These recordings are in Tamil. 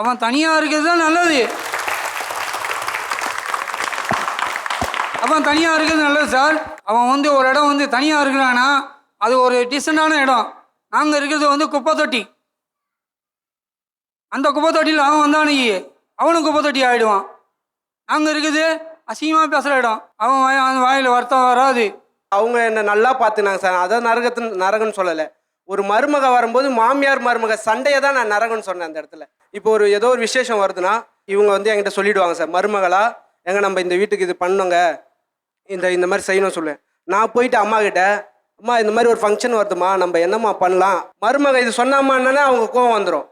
அவன் தனியாக இருக்கிறது தான் நல்லது. அவன் தனியாக இருக்கிறது நல்லது சார். அவன் வந்து ஒரு இடம் வந்து தனியாக இருக்கிறான்னா அது ஒரு டிசண்டான இடம். நாங்கள் இருக்கிறது வந்து குப்பை தொட்டி அந்த குப்பை தொட்டியில் அவன் வந்தானுங்க அவனும் குப்பை தொட்டி ஆகிடுவான் நாங்கள் இருக்குது அசிங்கமாக பேசுகிற இடம். அவன் வாய் அவன் வாயில் வருத்தம் வராது. அவங்க என்ன நல்லா பார்த்துனாங்க சார். அதான் நரகத்து நரகன்னு சொல்லலை. ஒரு மருமக வரும்போது மாமியார் மருமக சண்டையை தான் நான் நரகன்னு சொன்னேன் அந்த இடத்துல. இப்போ ஒரு ஏதோ ஒரு விசேஷம் வருதுன்னா இவங்க வந்து என்கிட்ட சொல்லிடுவாங்க சார் மருமகளா எங்க நம்ம இந்த வீட்டுக்கு இது பண்ணுங்க. இந்த இந்த மாதிரி செய்யணும்னு சொல்லுவேன். நான் போயிட்டு அம்மா கிட்ட அம்மா இந்த மாதிரி ஒரு ஃபங்க்ஷன் வருதுமா நம்ம என்னம்மா பண்ணலாம்? மருமக இது சொன்னாமான்னா அவங்க கோவம் வந்துடும்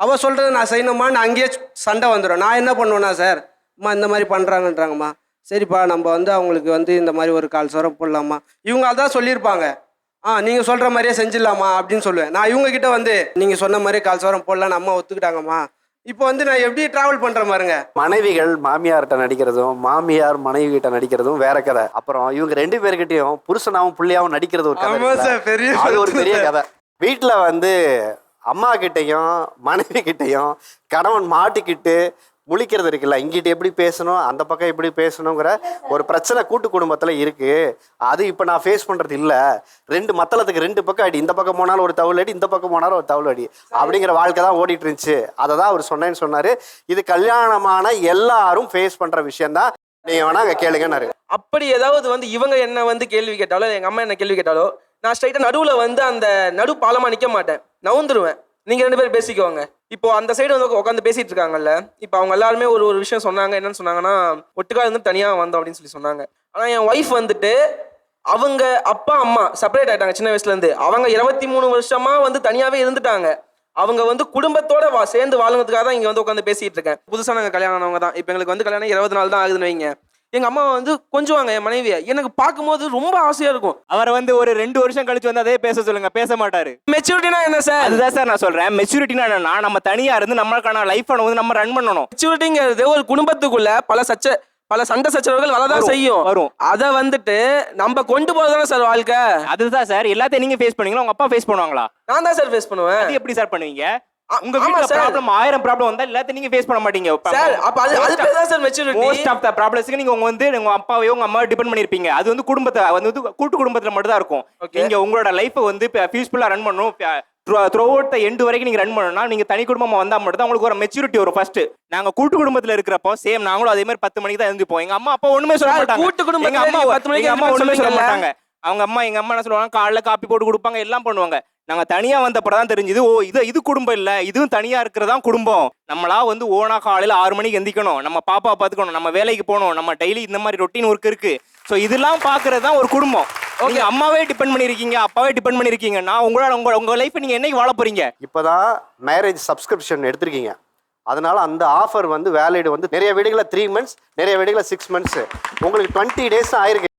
அவள் சொல்கிறது நான் செய்யணுமான்னு அங்கேயே சண்டை வந்துடும் நான் என்ன பண்ணுவேன்னா சார் அம்மா இந்த மாதிரி பண்ணுறாங்கன்றாங்கம்மா சரிப்பா நம்ம வந்து அவங்களுக்கு வந்து இந்த மாதிரி ஒரு கால் சொரம் போடலாமா இவங்க அதான் சொல்லியிருப்பாங்க. ஆ நீங்கள் சொல்கிற மாதிரியே செஞ்சிடலாமா அப்படின்னு சொல்லுவேன். நான் இவங்க கிட்ட வந்து நீங்கள் சொன்ன மாதிரியே கால் சொரம் போடலான்னு அம்மா ஒத்துக்கிட்டாங்கம்மா. இப்போ வந்து நான் எப்படி ட்ராவல் பண்ணுற பாருங்க. மனைவிகள் மாமியார்கிட்ட நடிக்கிறதும் மாமியார் மனைவி கிட்ட நடிக்கிறதும் வேற கதை. அப்புறம் இவங்க ரெண்டு பேர்கிட்டயும் புருஷனாவும் புள்ளியாவும் நடிக்கிறது ஒரு கதை பெரிய அது ஒரு பெரிய. கதை. வீட்டுல வந்து அம்மா கிட்டயும் மனைவி கிட்டயும் கணவன் மாட்டிக்கிட்டு முழிக்கிறது இருக்குல்ல இங்கிட்டு எப்படி பேசணும் அந்த பக்கம் எப்படி பேசணுங்கிற ஒரு பிரச்சனை கூட்டு குடும்பத்தில் இருக்கு. அது இப்போ நான் ஃபேஸ் பண்ணுறது இல்லை. ரெண்டு மத்தளத்துக்கு ரெண்டு பக்கம் அடி. இந்த பக்கம் போனாலும் ஒரு தவுள் அடி இந்த பக்கம் போனாலும் ஒரு தவுள் அடி அப்படிங்கிற வாழ்க்கை தான் ஓடிட்டு இருந்துச்சு. அதை தான் அவர் சொன்னேன்னு சொன்னார். இது கல்யாணமான எல்லாரும் ஃபேஸ் பண்ணுற விஷயம் தான் வேணா அங்கே கேளுங்கன்னாரு. அப்படி ஏதாவது வந்து இவங்க என்ன வந்து கேள்வி கேட்டாலோ எங்கள் அம்மா என்ன கேள்வி கேட்டாலோ நான் ஸ்ட்ரைட்டாக நடுவில் வந்து அந்த நடு பாலமாக நிற்க மாட்டேன். நவுந்துருவேன். நீங்க ரெண்டு பேரும் பேசிக்கோங்க. இப்போ அந்த சைடு வந்து உட்காந்து பேசிட்டு இருக்காங்கல்ல இப்போ அவங்க எல்லாருமே ஒரு ஒரு விஷயம் சொன்னாங்க. என்னன்னு சொன்னாங்கன்னா ஒட்டுக்கா இருந்து தனியா வந்தோம் அப்படின்னு சொல்லி சொன்னாங்க. ஆனா என் ஒய்ஃப் வந்துட்டு அவங்க அப்பா அம்மா செப்பரேட் ஆயிட்டாங்க சின்ன வயசுல இருந்து. அவங்க இருபத்தி மூணு வருஷமா வந்து தனியாவே இருந்துட்டாங்க. அவங்க வந்து குடும்பத்தோட வா சேர்ந்து வாழுறதுக்காக தான் இங்க வந்து உட்காந்து பேசிட்டு இருக்கேன். புதுசா நாங்க கல்யாணம் ஆனவங்க தான். இப்போ எங்களுக்கு வந்து கல்யாணம் இருபது நாள் தான் ஆகுதுன்னு வைங்க. எங்க அம்மா வந்து கொஞ்சுவாங்க என் மனைவியை. எனக்கு பார்க்கும்போது ரொம்ப ஆசையா இருக்கும். அவரை வந்து ஒரு ரெண்டு வருஷம் கழிச்சு வந்து அதே பேச சொல்லுங்க. பேச மாட்டாரு. மெச்சூரிட்டினா என்ன சார் அதுதான் சார் நான் சொல்றேன். மெச்சூரிட்டினா என்னன்னா நம்ம தனியா இருந்து நம்மளுக்கான லைஃப் வந்து நம்ம ரன் பண்ணணும். மெச்சூரிட்டிங்கிறது ஒரு குடும்பத்துக்குள்ள பல சச்ச பல சண்டை சச்சரவுகள் வரதான் செய்யும். வரும். அத வந்துட்டு நம்ம கொண்டு போறதானே சார் வாழ்க்கை? அதுதான் சார் எல்லாத்தையும் நீங்க ஃபேஸ் பண்ணீங்களா உங்க அப்பா ஃபேஸ் பண்ணுவாங்களா? நான் தான் சார் ஃபேஸ் பண்ணுவேன். அது எப்படி சார் பண்ணுவீங்க? உங்க வீட்ல. ப்ராப்ளம் ஆயிரம் ப்ராப்ளம் வந்தா எல்லாத்தையும் நீங்க ஃபேஸ் பண்ண மாட்டீங்க. சார் அப்ப அது அது தான் sir maturity most of the ப்ராப்ளம்ஸ்க்கு நீங்க உங்க வந்து உங்க அப்பாவையோ உங்க அம்மாவை டிபெண்ட் பண்ணிருப்பீங்க. அது வந்து குடும்பத்தை வந்து கூட்டு குடும்பத்துல மட்டும் தான் இருக்கும். நீங்க உங்களோட லைஃப்பை வந்து பீஸ்ஃபுல்லா ரன் பண்ணணும். த்ரூ அவுட் த எண்டு வரைக்கும் நீங்க ரன் பண்ணணும்னா நீங்க தனி குடும்பமா வந்தா மட்டும் தான் உங்களுக்கு ஒரு மெச்சூரிட்டி வரும் ஃபர்ஸ்ட் நாங்க கூட்டு குடும்பத்துல இருக்கிறப்போ சேம் நாங்களும் அதே மாதிரி பத்து மணிக்கு தான் எழுந்துப்போம். எங்க அம்மா அப்பா ஒண்ணுமே சொல்ல மாட்டாங்க. கூட்டு குடும்பத்துல எங்க அம்மா பத்து மணிக்கு அம்மா ஒண்ணுமே சொல்ல? மாட்டாங்க. அவங்க அம்மா எங்க அம்மா என்ன சொல்லுவாங்க? காலைல காப்பி போட்டு கொடுப்பாங்க எல்லாம் பண்ணுவாங்க. நாங்க தனியா வந்தப்பறம் தான் தெரிஞ்சது ஓ இது இது குடும்பம் இல்ல இதுவும் தனியா இருக்கிறதா குடும்பம். நம்மளா வந்து ஓனா காலையில ஆறு மணிக்கு எந்திக்கணும் நம்ம பாப்பா பாத்துக்கணும் நம்ம வேலைக்கு போகணும் நம்ம டெய்லி இந்த மாதிரி ரொட்டீன் ஒர்க் இருக்கு. ஸோ இதெல்லாம் பாக்குறது தான் ஒரு குடும்பம். நீங்க அம்மாவே டிபெண்ட் பண்ணிருக்கீங்க அப்பாவே டிபெண்ட் பண்ணிருக்கீங்க நான் உங்களோட உங்க உங்க லைஃப் நீங்க என்னைக்கு வாழ போறீங்க? இப்போதான் மேரேஜ் சப்ஸ்கிரிப்ஷன் எடுத்திருக்கீங்க. அதனால அந்த ஆஃபர் வந்து வேலிட் வந்து நிறைய வீடுகளில் த்ரீ மந்த்ஸ் நிறைய வீடுகளில் சிக்ஸ் மந்த்ஸ் உங்களுக்கு டுவெண்ட்டி டேஸ் ஆயிருக்கு.